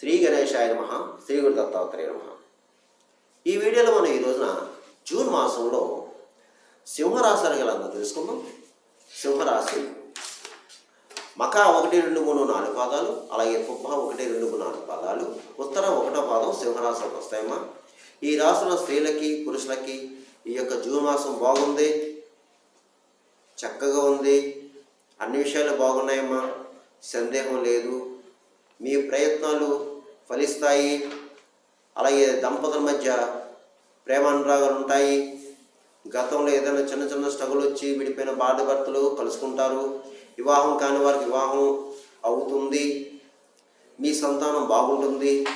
శ్రీ గణేశాయ నమ శ్రీ గురు దత్తాత్రేయ నమ. ఈ వీడియోలో మనం ఈ రోజున జూన్ మాసంలో సింహరాశి గలంతా తెలుసుకుందాం. సింహరాశి మక ఒకటి రెండు మూడు నాలుగు పాదాలు అలాగే పుబ్బ ఒకటి రెండు మూడు నాలుగు పాదాలు. ఉత్తర ఒకటో పాదం సింహరాశిలోకి వస్తాయమ్మా. ఈ రాశుల స్త్రీలకి పురుషులకి ఈ యొక్క జూన్ మాసం బాగుంది. చక్కగా ఉంది. అన్ని విషయాలు బాగున్నాయమ్మా. సందేహం లేదు. మీ ప్రయత్నాలు ఫలిస్తాయి. అలాగే దంపతుల మధ్య ప్రేమానురాగాలు ఉంటాయి. గతంలో ఏదైనా చిన్న చిన్న స్ట్రగుల్ వచ్చి విడిపోయిన భార్యభర్తలు కలుసుకుంటారు. వివాహం కాని వారికి వివాహం అవుతుంది. మీ సంతానం బాగుంటుంది.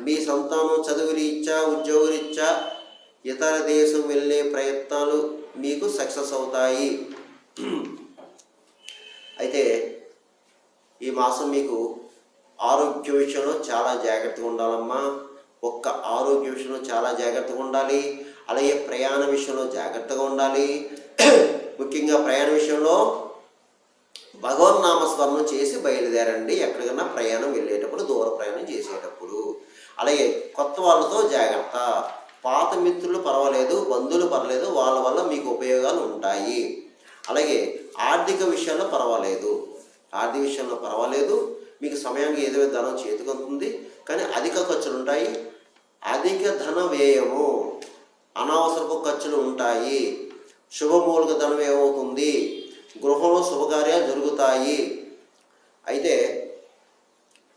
మీ సంతానం చదువురీత్యా ఉద్యోగరీత్యా ఇతర దేశం వెళ్ళే ప్రయత్నాలు మీకు సక్సెస్ అవుతాయి. అయితే ఈ మాసం మీకు ఆరోగ్య విషయంలో చాలా జాగ్రత్తగా ఉండాలమ్మా. ఒక్క ఆరోగ్య విషయంలో చాలా జాగ్రత్తగా ఉండాలి. అలాగే ప్రయాణ విషయంలో జాగ్రత్తగా ఉండాలి. ముఖ్యంగా ప్రయాణ విషయంలో భగవన్ నామస్మరణం చేసి బయలుదేరండి. ఎక్కడికైనా ప్రయాణం వెళ్ళేటప్పుడు దూర ప్రయాణం చేసేటప్పుడు. అలాగే కొత్త వాళ్ళతో జాగ్రత్త. పాత మిత్రులు పర్వాలేదు బంధువులు పర్వాలేదు వాళ్ళ వల్ల మీకు ఉపయోగాలు ఉంటాయి. అలాగే ఆర్థిక విషయంలో పర్వాలేదు. ఆర్థిక విషయంలో పర్వాలేదు. మీకు సమయానికి ఏదో ధనం చేతికొంటుంది కానీ అధిక ఖర్చులు ఉంటాయి. అధిక ధన వ్యయము అనవసరపు ఖర్చులు ఉంటాయి. శుభమూలక ధనం ఏమవుతుంది? గృహంలో శుభకార్యాలు జరుగుతాయి. అయితే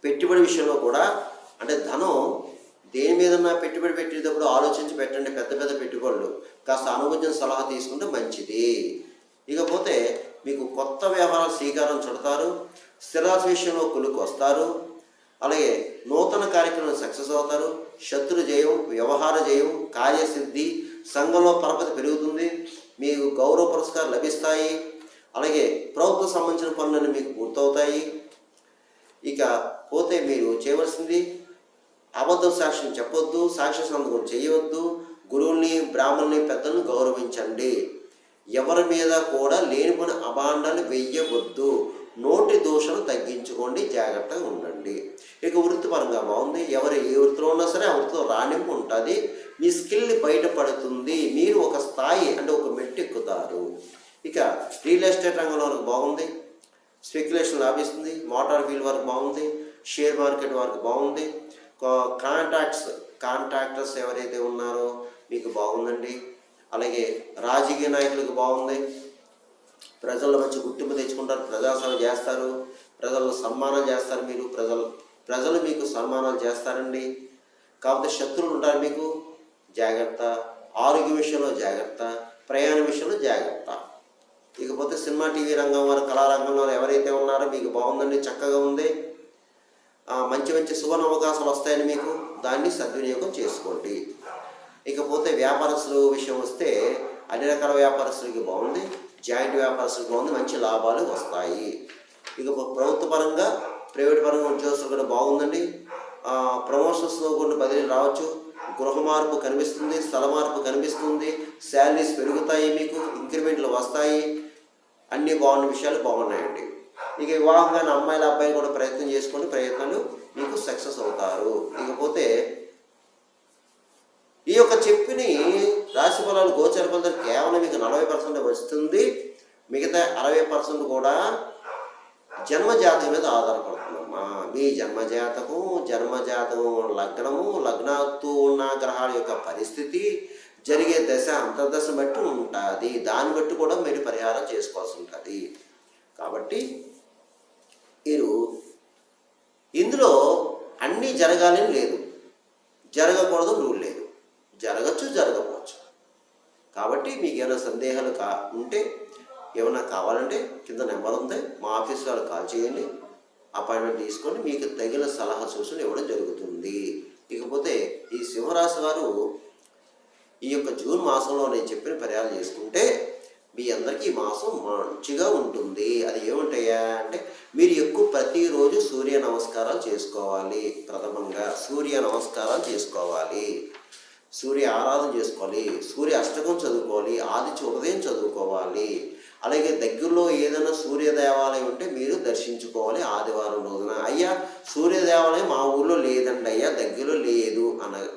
పెట్టుబడి విషయంలో కూడా అంటే ధనం దేని మీదన్నా పెట్టుబడి పెట్టేటప్పుడు ఆలోచించి పెట్టండి పెద్ద పెద్ద పెట్టుబడులు. కాస్త అనుభవం సలహా తీసుకుంటే మంచిది. ఇకపోతే మీకు కొత్త వ్యవహారం శ్రీకారం చుడతారు స్థిరాశ విషయంలో కొలుకు వస్తారు అలాగే నూతన కార్యక్రమం సక్సెస్ అవుతారు శత్రు జయం వ్యవహార జయం కార్యసిద్ధి సంఘంలో పరపతి పెరుగుతుంది మీకు గౌరవ పురస్కారం లభిస్తాయి అలాగే ప్రభుత్వ సంబంధించిన పనులను మీకు పూర్తవుతాయి. ఇక పోతే మీరు చేయవలసింది అబద్ధ సాక్ష్యం చెప్పొద్దు సాక్ష్య సంతకం చేయవద్దు గురువుల్ని బ్రాహ్మణుల్ని పెద్దలను గౌరవించండి. ఎవరి మీద కూడా లేనిపోయిన అభాండాలు వెయ్యవద్దు నోటి దోషను తగ్గించుకోండి. జాగ్రత్తగా ఉండండి. ఇక వృత్తిపరంగా బాగుంది. ఎవరు ఏ వృత్తిలో ఉన్నా సరే ఆ వృత్తిలో రాణింపు ఉంటుంది. మీ స్కిల్ బయటపడుతుంది. మీరు ఒక స్థాయి అంటే ఒక మెట్టెక్కుతారు. ఇక రియల్ ఎస్టేట్ రంగంలో వరకు బాగుంది. స్పెక్యులేషన్ లాభిస్తుంది. మోటార్ వీల్ వరకు బాగుంది. షేర్ మార్కెట్ వరకు బాగుంది. కాంట్రాక్ట్స్ కాంట్రాక్టర్స్ ఎవరైతే ఉన్నారో మీకు బాగుందండి. అలాగే రాజకీయ నాయకులకు బాగుంది. ప్రజల మంచి గుర్తింపు తెచ్చుకుంటారు ప్రజాసేవ చేస్తారు ప్రజలను సన్మానం చేస్తారు మీరు ప్రజలు ప్రజలు మీకు సన్మానాలు చేస్తారండి. కాకపోతే శత్రువులు ఉంటారు మీకు జాగ్రత్త ఆరోగ్య విషయంలో జాగ్రత్త ప్రయాణ విషయంలో జాగ్రత్త. ఇకపోతే సినిమా టీవీ రంగం వారు కళారంగంలో ఎవరైతే ఉన్నారో మీకు బాగుందండి చక్కగా ఉంది. మంచి మంచి సువర్ణ అవకాశాలు వస్తాయని మీకు దాన్ని సద్వినియోగం చేసుకోండి. ఇకపోతే వ్యాపారస్తుల విషయం వస్తే అన్ని రకాల వ్యాపారస్తులకి బాగుంది జాయింట్ వ్యాపారస్తులకి బాగుంది మంచి లాభాలు వస్తాయి. ఇక ప్రభుత్వ పరంగా ప్రైవేట్ పరంగా ఉద్యోగస్తులు కూడా బాగుందండి. ప్రమోషన్స్లో కొన్ని బదిలీ రావచ్చు. గృహ మార్పు కనిపిస్తుంది స్థల మార్పు కనిపిస్తుంది శాలరీస్ పెరుగుతాయి మీకు ఇంక్రిమెంట్లు వస్తాయి. అన్ని బాగున్న విషయాలు బాగున్నాయండి. ఇక వివాహంగా అమ్మాయిల అబ్బాయిలు కూడా ప్రయత్నం చేసుకుని ప్రయత్నాలు మీకు సక్సెస్ అవుతారు. ఇకపోతే ఈ యొక్క చెప్పిని రాశి ఫలాలు గోచర ఫలితాలు కేవలం మీకు నలభై పర్సెంట్ వస్తుంది. మిగతా అరవై పర్సెంట్ కూడా జన్మజాతకం మీద ఆధారపడుతుందమ్మా. మీ జన్మజాతకం జన్మజాతకం లగ్నము లగ్నాత్తు ఉన్న గ్రహాల యొక్క పరిస్థితి జరిగే దశ అంతర్దశ బట్టి ఉంటుంది. దాన్ని బట్టి కూడా మీరు పరిహారం చేసుకోవాల్సి ఉంటుంది. కాబట్టి మీరు ఇందులో అన్నీ జరగాలని లేదు. జరగకూడదు రూల్ లేదు. జరగచ్చు జరగకపోవచ్చు. కాబట్టి మీకు ఏమైనా సందేహాలు కా ఉంటే ఏమైనా కావాలంటే కింద నెంబర్ ఉంది మా ఆఫీస్ వాళ్ళు కాల్ చేయండి అపాయింట్మెంట్ తీసుకొని మీకు తగిన సలహా సూచనలు ఇవ్వడం జరుగుతుంది. ఇకపోతే ఈ సింహరాశి వారు ఈ యొక్క జూన్ మాసంలో నేను చెప్పిన పర్యాలు చేసుకుంటే మీ అందరికీ ఈ మాసం మంచిగా ఉంటుంది. అది ఏముంటాయా అంటే మీరు ఎక్కువ ప్రతిరోజు సూర్య నమస్కారాలు చేసుకోవాలి ప్రథమంగా సూర్య నమస్కారాలు చేసుకోవాలి. సూర్య ఆరాధన చేసుకోవాలి సూర్య అష్టకం చదువుకోవాలి ఆదిత్య ఉదయం చదువుకోవాలి. అలాగే దగ్గరలో ఏదైనా సూర్య దేవాలయం ఉంటే మీరు దర్శించుకోవాలి ఆదివారం రోజున. అయ్యా సూర్య దేవాలయం మా ఊళ్ళో లేదు అన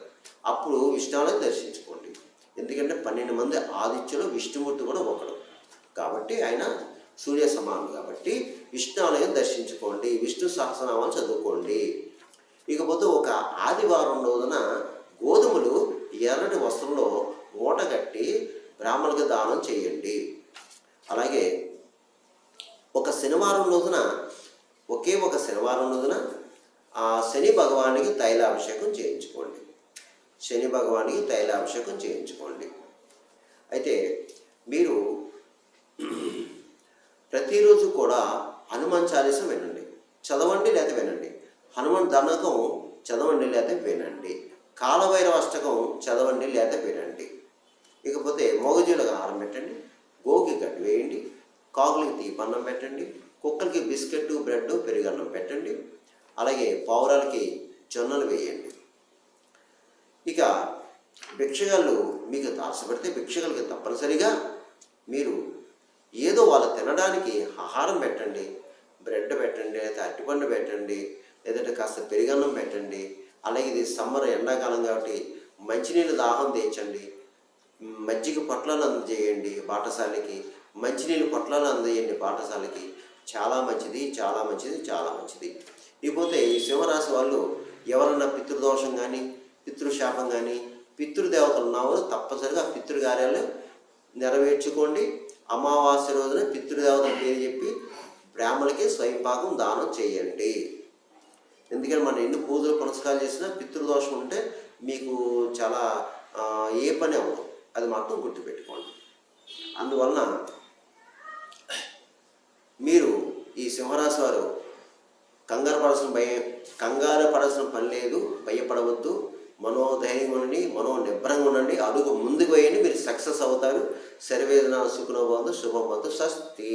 అప్పుడు విష్ణువాలయం దర్శించుకోండి. ఎందుకంటే పన్నెండు మంది ఆదిత్యులు విష్ణుమూర్తి కూడా ఒకడు. కాబట్టి ఆయన సూర్య సమానం కాబట్టి విష్ణు ఆలయం దర్శించుకోండి విష్ణు సహస్రనామాలు చదువుకోండి. ఇకపోతే ఒక ఆదివారం రోజున గోధుమలు ఎర్రటి వస్త్రంలో మూట కట్టి బ్రాహ్మణులకు దానం చేయండి. అలాగే ఒక శనివారం రోజున ఒకే ఒక శనివారం రోజున ఆ శని భగవానికి తైలాభిషేకం చేయించుకోండి. శని భగవానికి తైలాభిషేకం చేయించుకోండి. అయితే మీరు ప్రతిరోజు కూడా హనుమాన్ చాలీస వినండి. చదవండి లేదా వినండి. హనుమాన్ దండకం చదవండి లేదా వినండి. కాలభైరవ అష్టకం చదవండి లేత పెట్టండి ఇకపోతే మొగజీలకు ఆహారం పెట్టండి గోకి గడ్డి వేయండి కాకులకి తీపన్నం పెట్టండి కుక్కలకి బిస్కెట్ బ్రెడ్ పెరుగన్నం పెట్టండి అలాగే పావురాలకి జొన్నలు వేయండి. ఇక భిక్షగాళ్ళు మీకు తారసపడితే భిక్షగాళ్ళకి తప్పనిసరిగా మీరు ఏదో వాళ్ళు తినడానికి ఆహారం పెట్టండి బ్రెడ్ పెట్టండి లేదా అరటిపండు పెట్టండి లేదంటే కాస్త పెరుగన్నం పెట్టండి అలాగే ఇది సమ్మర్ ఎండాకాలం కాబట్టి మంచినీళ్ళు దాహం తీర్చండి మజ్జిగ పొట్లాలు అందజేయండి బాటసాలకి మంచినీళ్ళు పొట్లాలు అందజేయండి బాటసాలకి చాలా మంచిది చాలా మంచిది చాలా మంచిది. ఇకపోతే ఈ సింహరాశి వాళ్ళు ఎవరన్నా పితృదోషం కానీ పితృశాపం కానీ పితృదేవతలు ఉన్నావో తప్పనిసరిగా పితృకార్యాలు నెరవేర్చుకోండి. అమావాస్య రోజున పితృదేవతల పేరు చెప్పి బ్రాహ్మణులకి స్వయంపాకం దానం చేయండి. ఎందుకంటే మనం ఎన్ని పూజలు పునస్కారాలు చేసినా పితృదోషం ఉంటే మీకు చాలా ఏ పని అవ్వదు. అది మాత్రం గుర్తుపెట్టుకోండి. అందువలన మీరు ఈ సింహరాశి వారు కంగారు పడాల్సిన భయం కంగారు పడాల్సిన పని లేదు భయపడవద్దు. మనోధైర్యం ఉండండి మనో నిబ్బరంగా ఉండండి. అడుగు ముందుకు వేయండి మీరు సక్సెస్ అవుతారు. శరవేదన సుఖనోబంధు శుభమంతు స్వస్తి.